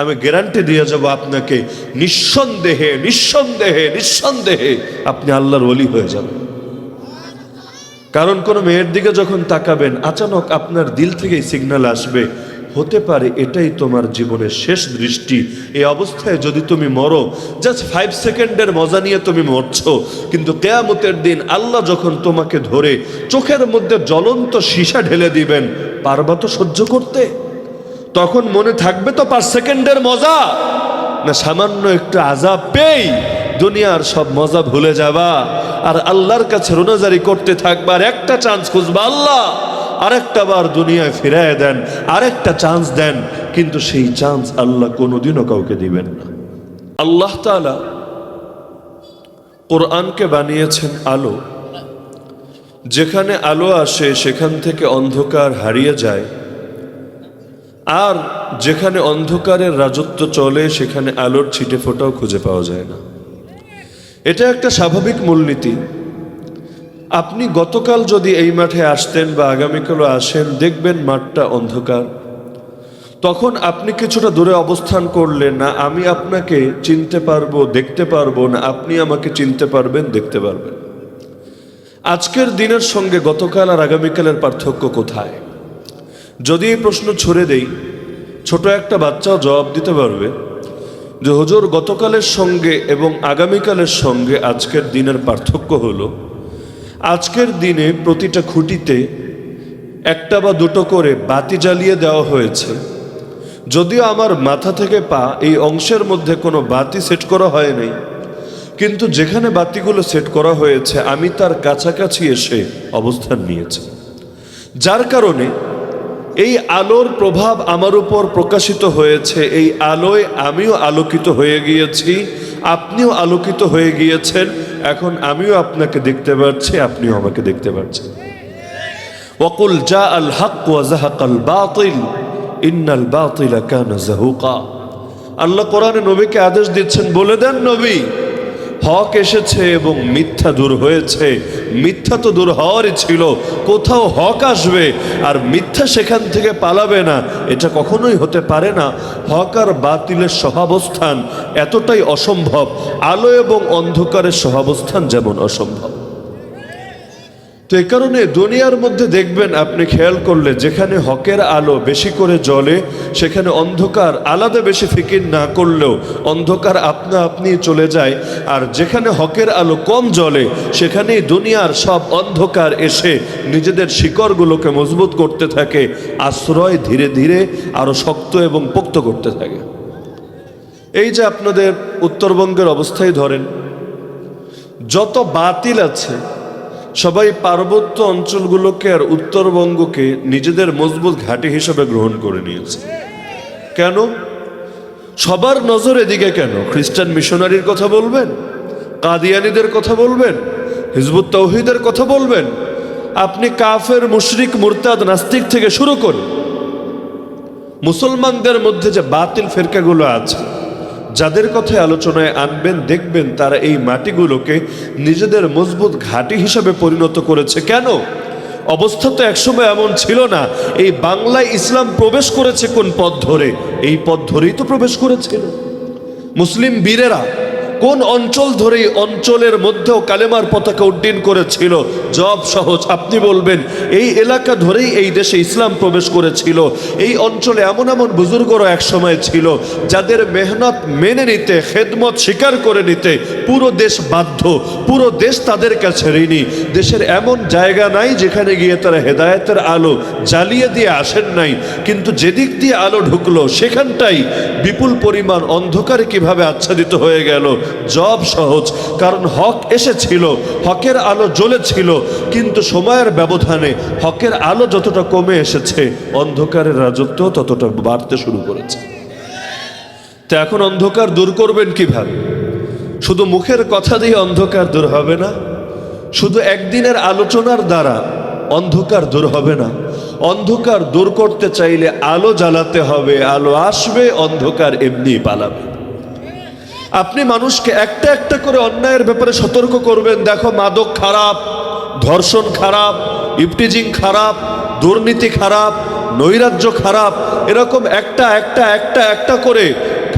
আমি গ্যারান্টি দিয়ে যাব আপনাকে। নিঃসন্দেহে নিঃসন্দেহে নিঃসন্দেহে আপনি আল্লাহর ওলি হয়ে যাবেন। কারণ কোনো মেয়ের দিকে যখন তাকাবেন, আচানক আপনার দিল থেকেই সিগন্যাল আসবে। হতে পারে এটাই তোমার জীবনের শেষ দৃষ্টি। এই অবস্থায় যদি তুমি মরো জাস্ট ফাইভ সেকেন্ডের মজা নিয়ে তুমি মরছ। কিন্তু কেয়ামতের দিন আল্লাহ যখন তোমাকে ধরে, চোখের মধ্যে জ্বলন্ত সীসা ঢেলে দিবেন, পারবা তো সহ্য করতে? তখন মনে থাকবে তো পাঁচ সেকেন্ডের মজা। না, সামান্য একটু আজাব পেই দুনিয়ার সব মজা ভুলে যাবা। আর আল্লাহর কাছে রোনাজারি করতে থাকবা আর একটা চান্স খুঁজবা আল্লাহ। আরেকটা বার দুনিয়ায় ফিরায় দেন, আরেকটা চান্স দেন, কিন্তু সেই চান্স আল্লাহ কোনোদিনও কাউকে দিবেন না। আল্লাহ তাআলা কোরআনকে বানিয়েছেন আলো। যেখানে আলো আসে, সেখান থেকে অন্ধকার হারিয়ে যায়। আর যেখানে অন্ধকারের রাজত্ব চলে, সেখানে আলোর ছিটে ফোটাও খুঁজে পাওয়া যায় না। এটা একটা স্বাভাবিক মূলনীতি। আপনি গতকাল যদি এই মাঠে আসতেন বা আগামীকালও আসেন, দেখবেন মাঠটা অন্ধকার। তখন আপনি কিছুটা দূরে অবস্থান করলেন না, আমি আপনাকে চিনতে পারব, দেখতে পারব, না, আপনি আমাকে চিনতে পারবেন, দেখতে পারবেন। আজকের দিনের সঙ্গে গতকাল আর আগামীকালের পার্থক্য কোথায়? যদি এই প্রশ্ন ছড়ে দেই, ছোট একটা বাচ্চাও জবাব দিতে পারবে যে হুজুর, গতকালের সঙ্গে এবং আগামীকালের সঙ্গে আজকের দিনের পার্থক্য হলো, আজকের দিনে প্রতিটা খুঁটিতে একটা বা দুটো করে বাতি জ্বালিয়ে দেওয়া হয়েছে। যদিও আমার মাথা থেকে পা এই অংশের মধ্যে কোনো বাতি সেট করা হয় নাই, কিন্তু যেখানে বাতিগুলো সেট করা হয়েছে, আমি তার কাছাকাছি এসে অবস্থান নিয়েছি। যার কারণে এই আলোর প্রভাব আমার উপর প্রকাশিত হয়েছে। এই আলোয় আমিও আলোকিত হয়ে গিয়েছি। আপনিও আলোকিত হয়ে গিয়েছেন। এখন আমিও আপনাকে দেখতে পাচ্ছি আপনিও আমাকে দেখতে পাচ্ছেন ওকুল জা আল হক ওয়াজাহাকাল বাতিল, ইন্নাল বাতিলা কানা জাহুকা। আল্লাহ কোরআনে নবীকে আদেশ দিচ্ছেন, বলে দেন নবী হক এসেছে এবং মিথ্যা দূর হয়েছে। মিথ্যা তো দূর হওয়ারই ছিল, কোথাও হক আসবে আর মিথ্যা সেখান থেকে পালাবে না, এটা কখনোই হতে পারে না। হক আর বাতিলের সহাবস্থান এতটাই অসম্ভব, আলো এবং অন্ধকারের সহাবস্থান যেমন অসম্ভব। তো এ কারণে দুনিয়ার মধ্যে দেখবেন আপনি খেয়াল করলে যেখানে হকের আলো বেশি করে জ্বলে, সেখানে অন্ধকার আলাদা বেশি ফিকির না করলেও অন্ধকার আপনা আপনি চলে যায়। আর যেখানে হকের আলো কম জ্বলে, সেখানেই দুনিয়ার সব অন্ধকার এসে নিজেদের শিকড়গুলোকে মজবুত করতে থাকে, আশ্রয় ধীরে ধীরে আরও শক্ত এবং পোক্ত করতে থাকে। এই যে আপনাদের উত্তরবঙ্গের অবস্থায় ধরেন, যত বাতিল আছে সবাই পার্বত্য অঞ্চলগুলোকে আর উত্তরবঙ্গকে নিজেদের মজবুত ঘাঁটি হিসেবে গ্রহণ করে নিয়েছে। কেন? সবার নজর এদিকে কেন? খ্রিস্টান মিশনারির কথা বলবেন? কাদিয়ানিদের কথা বলবেন? হিজবুত তৌহিদের কথা বলবেন? আপনি কাফের, মুশরিক, মুরতাদ, নাস্তিক থেকে শুরু করুন মুসলমানদের মধ্যে যে বাতিল ফেরকাগুলো আছে যাদের কথা আলোচনায় আনবেন, দেখবেন তারা এই মাটিগুলোকে নিজেদের মজবুত ঘাঁটি হিসাবে পরিণত করেছে। কেন? অবস্থা তো একসময় এমন ছিল না। এই বাংলায় ইসলাম প্রবেশ করেছে কোন পথ ধরে? এই পথ ধরেই তো প্রবেশ করেছিল মুসলিম বীরেরা কোন অঞ্চল ধরে অঞ্চলের মধ্যেও কালেমার পতাকা উড্ডীন করেছিল? জব সহজ, আপনি বলবেন, এই এলাকা ধরেই এই দেশে ইসলাম প্রবেশ করেছিল। এই অঞ্চলে এমন এমন বুজুর্গরা একসময় ছিল, যাদের মেহনত মেনে নিতে, খেদমত স্বীকার করে নিতে পুরো দেশ বাধ্য, পুরো দেশ তাদের কাছে ঋণী। দেশের এমন জায়গা নাই যেখানে গিয়ে তারা হেদায়েতের আলো জ্বালিয়ে দিয়ে আসেন নাই। কিন্তু যেদিক দিয়ে আলো ঢুকলো, সেখানটাই বিপুল পরিমাণ অন্ধকারে কীভাবে আচ্ছাদিত হয়ে গেল জব সহজ, কারণ হক এসেছিল, হকের আলো জ্বলেছিল, কিন্তু সময়ের ব্যবধানে হকের আলো যতটা কমে এসেছে, অন্ধকারের রাজত্ব ততটা বাড়তে শুরু করেছে। তো এখন অন্ধকার দূর করবেন কীভাবে? শুধু মুখের কথা দিয়ে অন্ধকার দূর হবে না, শুধু একদিনের আলোচনার দ্বারা অন্ধকার দূর হবে না, অন্ধকার দূর করতে চাইলে আলো জ্বালাতে হবে, আলো আসবে, অন্ধকার এমনি পালাবে। আপনি মানুষকে একটা একটা করে অন্যায়ের ব্যাপারে সতর্ক করবেন। দেখো, মাদক খারাপ, ধর্ষণ খারাপ, ইপটিজিং খারাপ, দুর্নীতি খারাপ, নৈরাজ্য খারাপ, এরকম একটা একটা একটা একটা করে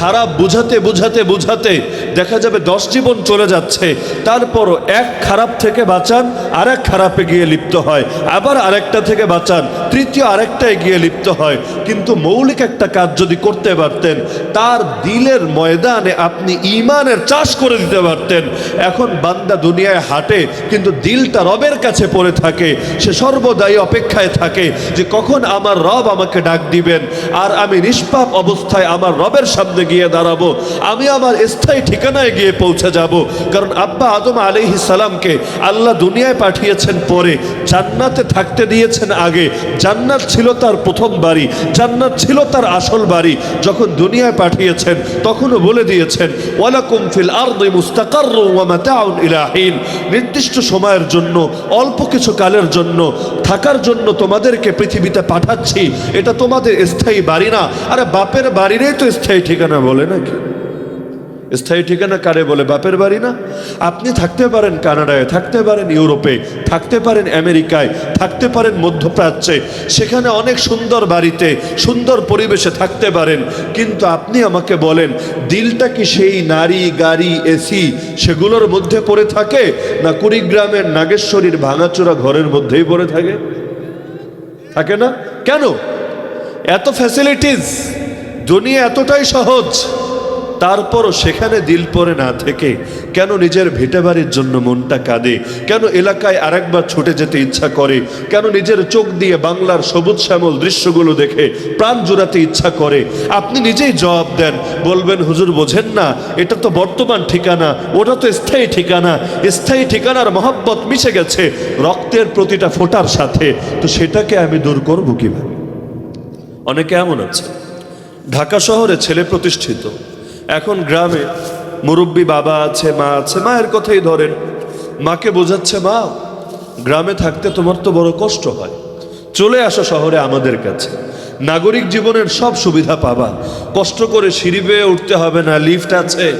খারাপ বুঝাতে বুঝাতে বুঝাতে দেখা যাবে দশ জীবন চলে যাচ্ছে। তারপরও এক খারাপ থেকে বাঁচান আর এক খারাপে গিয়ে লিপ্ত হয়। আবার আরেকটা থেকে বাঁচান, তৃতীয় আরেকটায় গিয়ে লিপ্ত হয়। কিন্তু মৌলিক একটা কাজ যদি করতে পারতেন, তার দিলের ময়দানে আপনি ইমানের চাষ করে দিতে পারতেন। এখন বান্দা দুনিয়ায় হাঁটে, কিন্তু দিলটা রবের কাছে পড়ে থাকে। সে সর্বদাই অপেক্ষায় থাকে যে কখন আমার রব আমাকে ডাক দিবেন। আর আমি নিষ্পাপ অবস্থায় আমার রবের সামনে গিয়ে দাঁড়াবো। আমি আমার স্থায়ী ঠিকানায় গিয়ে পৌঁছে যাব। কারণ আব্বা আদম আলাইহি সালামকে আল্লাহ দুনিয়ায় পাঠিয়েছেন পরে, জান্নাতে থাকতে দিয়েছেন আগে। জান্নাত ছিল তার প্রথম বাড়ি, জান্নাত ছিল তার আসল বাড়ি। যখন দুনিয়ায় পাঠিয়েছেন, তখনও বলে দিয়েছেন, ওয়ালাকুম ফিল আরদি মুস্তাকাররু ওয়া মাতাউন ইলা নির্দিষ্ট সময়ের জন্য, অল্প কিছু কালের জন্য, থাকার জন্য তোমাদেরকে পৃথিবীতে পাঠাচ্ছি। এটা তোমাদের স্থায়ী বাড়ি না। আরে বাপের বাড়িরই তো স্থায়ী ঠিকানা বলে নাকি? স্থায়ী ঠিকানা কারে বলে বাপের বাড়ি না? আপনি থাকতে পারেন কানাডায়, থাকতে পারেন ইউরোপে, থাকতে পারেন আমেরিকায়, থাকতে পারেন মধ্যপ্রাচ্যে। সেখানে অনেক সুন্দর বাড়িতে, সুন্দর পরিবেশে থাকতে পারেন। কিন্তু আপনি আমাকে বলেন, দিলটা কি সেই নারী, গাড়ি এসি সেগুলোর মধ্যে পড়ে থাকে না কুড়িগ্রামের নাগেশ্বরীর ভাঙাচোরা ঘরের মধ্যেই পড়ে থাকে? থাকে না? কেন? এত ফ্যাসিলিটিস দুনিয়া এতটাই সহজ। তারপরও সেখানে দিল পরে না থেকে কেন নিজের ভিটে বাড়ির জন্য মনটা কাঁদে? কেন এলাকায় আরেকবার ছুটে যেতে ইচ্ছা করে? কেন নিজের চোখ দিয়ে বাংলার সবুজ শ্যামল দৃশ্যগুলো দেখে প্রাণ জুড়াতে ইচ্ছা করে? আপনি নিজেই জবাব দেন, বলবেন, হুজুর, বোঝেন না, এটা তো বর্তমান ঠিকানা, ওটা তো স্থায়ী ঠিকানা, স্থায়ী ঠিকানার মহব্বত মিশে গেছে, রক্তের প্রতিটা ফোটার সাথে, তো সেটাকে আমি দূর করব কীভাবে? অনেকে এমন আছে, ঢাকা শহরে ছেলে প্রতিষ্ঠিত এখন গ্রামে মুরব্বী বাবা আছে, মা আছে, মায়ের কথাই ধরেন। মাকে বোঝাচ্ছে, মা, গ্রামে থাকতে তোমার তো বড় কষ্ট হয়। চলে আসো শহরে আমাদের কাছে। নাগরিক জীবনের সব সুবিধা পাবা। কষ্ট করে সিঁড়ি বেয়ে উঠতে হবে না, লিফট আছে।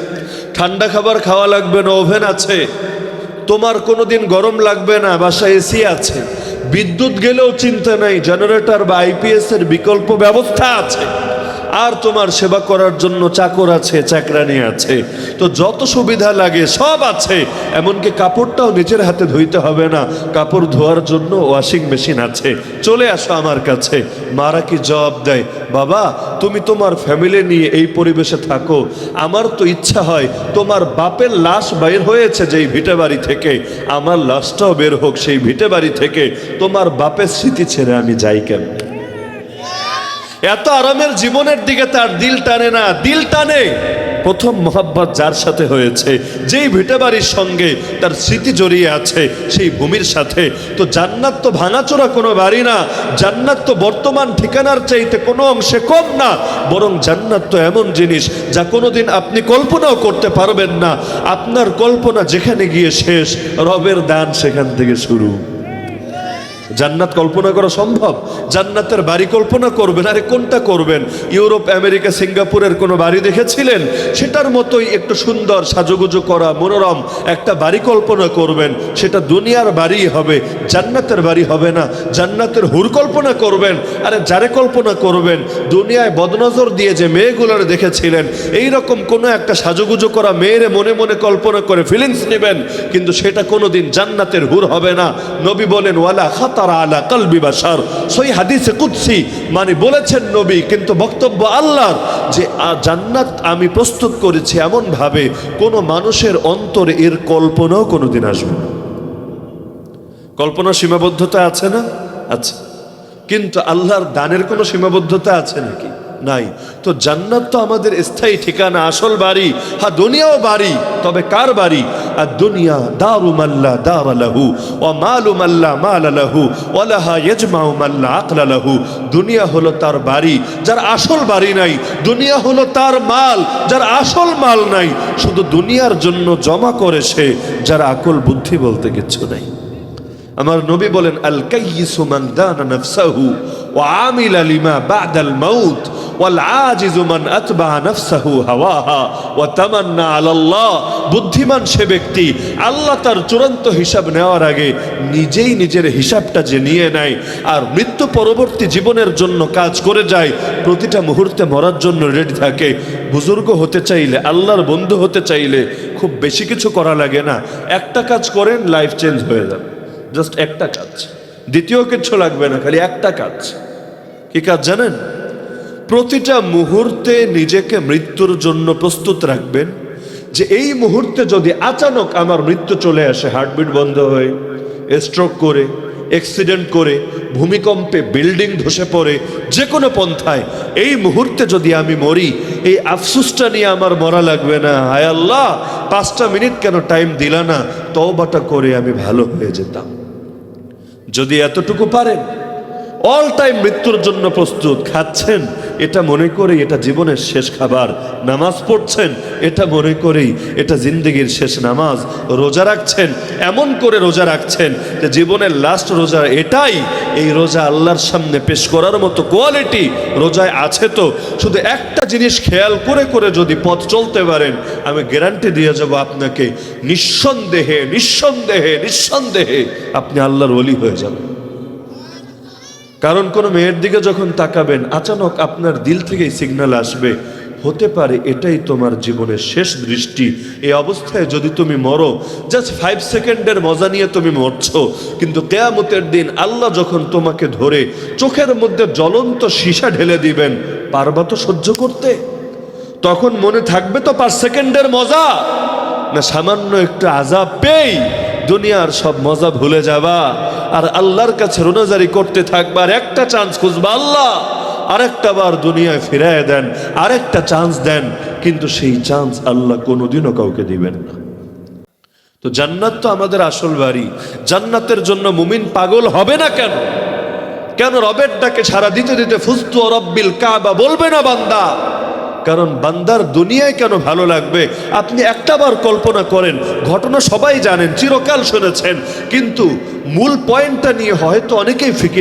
ঠান্ডা খাবার খাওয়া লাগবে না, ওভেন আছে। তোমার কোনোদিন গরম লাগবে না, বাসায় এসি আছে। বিদ্যুৎ গেলেও চিন্তা নাই, জেনারেটর বা আইপিএস এর বিকল্প ব্যবস্থা আছে। আর তোমার সেবা করার জন্য চাকর আছে, চাকরানি আছে। তো যত সুবিধা লাগে, সব আছে। এমনকি কাপড়টাও নিজের হাতে ধুইতে হবে না। কাপড় ধোয়ার জন্য ওয়াশিং মেশিন আছে। চলে আসো আমার কাছে। মারা কি জবাব দেয়, বাবা, তুমি তোমার ফ্যামিলি নিয়ে এই পরিবেশে থাকো। আমার তো ইচ্ছা হয়, তোমার বাপের লাশ বের হয়েছে যেই ভিটে বাড়ি থেকে। আমার লাশটাও বের হোক সেই ভিটে বাড়ি থেকে। তোমার বাপের স্মৃতি ছেড়ে আমি যাই কেন এত আরামের জীবনের দিকে তার দিল টানে না। দিল টানে। প্রথম মোহাব্বত যার সাথে হয়েছে, যেই ভিটে বাড়ির সঙ্গে তার স্মৃতি জড়িয়ে আছে, সেই ভূমির সাথে। তো জান্নাত তো ভাঙাচোরা কোনো বাড়ি না, জান্নাত তো বর্তমান ঠিকানার চাইতে কোনো অংশে কম না, বরং জান্নাত তো এমন জিনিস যা কোনোদিন আপনি কল্পনাও করতে পারবেন না। আপনার কল্পনা যেখানে গিয়ে শেষ, রবের দান সেখান থেকে শুরু। জান্নাত কল্পনা করা সম্ভব? জান্নাতের বাড়ি কল্পনা করবেন, আরে কোনটা করবেন? ইউরোপ, আমেরিকা, সিঙ্গাপুরের কোনো বাড়ি দেখেছিলেন? সেটার মতোই একটু সুন্দর সাজুগুজু করা, মনোরম একটা বাড়ি কল্পনা করবেন। সেটা দুনিয়ার বাড়ি হবে, জান্নাতের বাড়ি হবে না। জান্নাতের হুর কল্পনা করবেন, আরে যারে কল্পনা করবেন? দুনিয়ায় বদনজর দিয়ে যে মেয়েগুলোর দেখেছিলেন এই রকম কোনো একটা সাজুগুজু করা মেয়েরে মনে মনে কল্পনা করে ফিলিংস নেবেন, কিন্তু সেটা কোনোদিন জান্নাতের হুর হবে না। নবী বলেন, ওয়ালা আলা কলবি বাসার সই হাদিসে মানে বলেছেন নবী, কিন্তু বক্তব্য আল্লাহর যে জান্নাত আমি প্রস্তুত করেছি এমনভাবে কোনো মানুষের অন্তরে এর কল্পনাও কোনোদিন আসবে না। কল্পনা সীমাবদ্ধতা আছে না? আচ্ছা কিন্তু আল্লাহর দানের কোনো সীমাবদ্ধতা আছে নাকি? নাই। তো জান্নাত তো আমাদের স্থায়ী ঠিকানা, আসল বাড়ি হা দুনিয়াও বাড়ি, তবে কার বাড়ি? আর দুনিয়া, দারু মাল্লা, দার লাহু ও মালু মাল্লা, মাল লাহু ওলাহা ইজমাউ মাল্লা, আকলা লাহু। দুনিয়া হলো তার বাড়ি, যার আসল বাড়ি নাই। দুনিয়া হলো তার মাল, যার আসল মাল নাই। শুধু দুনিয়ার জন্য জমা করে সে, যার আকল বুদ্ধি বলতে কিচ্ছু নাই। আমার নবী বলেন, আল কাইয়িসু মান দানা নাফসাহু, ওয়া আমিলা লিমা বাদাল মাউত ওয়াল আজিজু মান আতবা নাফসাহু হাওয়াহা ওয়া তামান্না বুদ্ধিমান সে ব্যক্তি আল্লাহ তার চূড়ান্ত হিসাব নেওয়ার আগে নিজেই নিজের হিসাবটা যে নিয়ে নেয় আর মৃত্যু পরবর্তী জীবনের জন্য কাজ করে যায়, প্রতিটা মুহূর্তে মরার জন্য রেডি থাকে। বুজুর্গ হতে চাইলে, আল্লাহর বন্ধু হতে চাইলে খুব বেশি কিছু করা লাগে না। একটা কাজ করেন লাইফ চেঞ্জ হয়ে যাবে। জাস্ট একটা কাজ। দ্বিতীয় কিছু লাগবে না, খালি একটা কাজ। কি কাজ জানেন? প্রতিটা মুহূর্তে নিজেকে মৃত্যুর জন্য প্রস্তুত রাখবেন যে এই মুহূর্তে যদি আচানক আমার মৃত্যু চলে আসে, হার্টবিট বন্ধ হয়ে স্ট্রোক করে অ্যাক্সিডেন্ট করে, ভূমিকম্পে বিল্ডিং ধসে পড়ে, যে কোনো পন্থায়, এই মুহূর্তে যদি আমি মরি, এই আফসুসটা নিয়ে আমার মরা লাগবে না। হায় আল্লাহ, পাঁচটা মিনিট কেন টাইম দিলা না? তওবাটা করে আমি ভালো হয়ে যেতাম। যদি এতটুকু পারেন অল টাইম মৃত্যুর জন্য প্রস্তুত। খাচ্ছেন, এটা মনে করেই এটা জীবনের শেষ খাবার। নামাজ পড়ছেন, এটা মনে করেই এটা জিন্দগির শেষ নামাজ। রোজা রাখছেন, এমন করে রোজা রাখছেন যে জীবনের লাস্ট রোজা এটাই, এই রোজা আল্লাহর সামনে পেশ করার মতো কোয়ালিটি রোজায় আছে তো। শুধু একটা জিনিস খেয়াল করে করে যদি পথ চলতে পারেন, আমি গ্যারান্টি দিয়ে যাব আপনাকে, নিঃসন্দেহে নিঃসন্দেহে নিঃসন্দেহে আপনি আল্লাহর ওলি হয়ে যাবেন। কারণ কোনো মেয়ের দিকে যখন তাকাবেন, আচানক আপনার দিল থেকেই সিগন্যাল আসবে। হতে পারে এটাই তোমার জীবনের শেষ দৃষ্টি। এই অবস্থায় যদি তুমি মরো জাস্ট ফাইভ সেকেন্ডের মজা নিয়ে তুমি মরছ। কিন্তু কেয়ামতের দিন আল্লাহ যখন তোমাকে ধরে, চোখের মধ্যে জ্বলন্ত সীসা ঢেলে দিবেন, পারবা তো সহ্য করতে? তখন মনে থাকবে তো পাঁচ সেকেন্ডের মজা। না, সামান্য একটু আজাব পেই। দুনিয়ার সব মজা ভুলে যাবা। আর আল্লাহর কাছে রোনাজারি করতে থাকবা, আর একটা চান্স খুঁজবা আল্লাহ। আরেকটা বার দুনিয়ায় ফিরায় দেন, আরেকটা চান্স দেন, কিন্তু সেই চান্স আল্লাহ কোনোদিনও কাউকে দিবেন না। তো জান্নাত তো আমাদের আসল বাড়ি। জান্নাতের জন্য মুমিন পাগল হবে না কেন? কেন রবের ডাকে সারা দিতে দিতে, ফুস্তু রব্বিল কাবা বলবে না বান্দা? কারণ বান্দার দুনিয়ায় কেন ভালো লাগবে? আপনি একটাবার কল্পনা করেন, ঘটনা সবাই জানেন, চিরকাল শুনেছেন, কিন্তু মূল পয়েন্টটা নিয়ে হয়তো অনেকেই ফিকির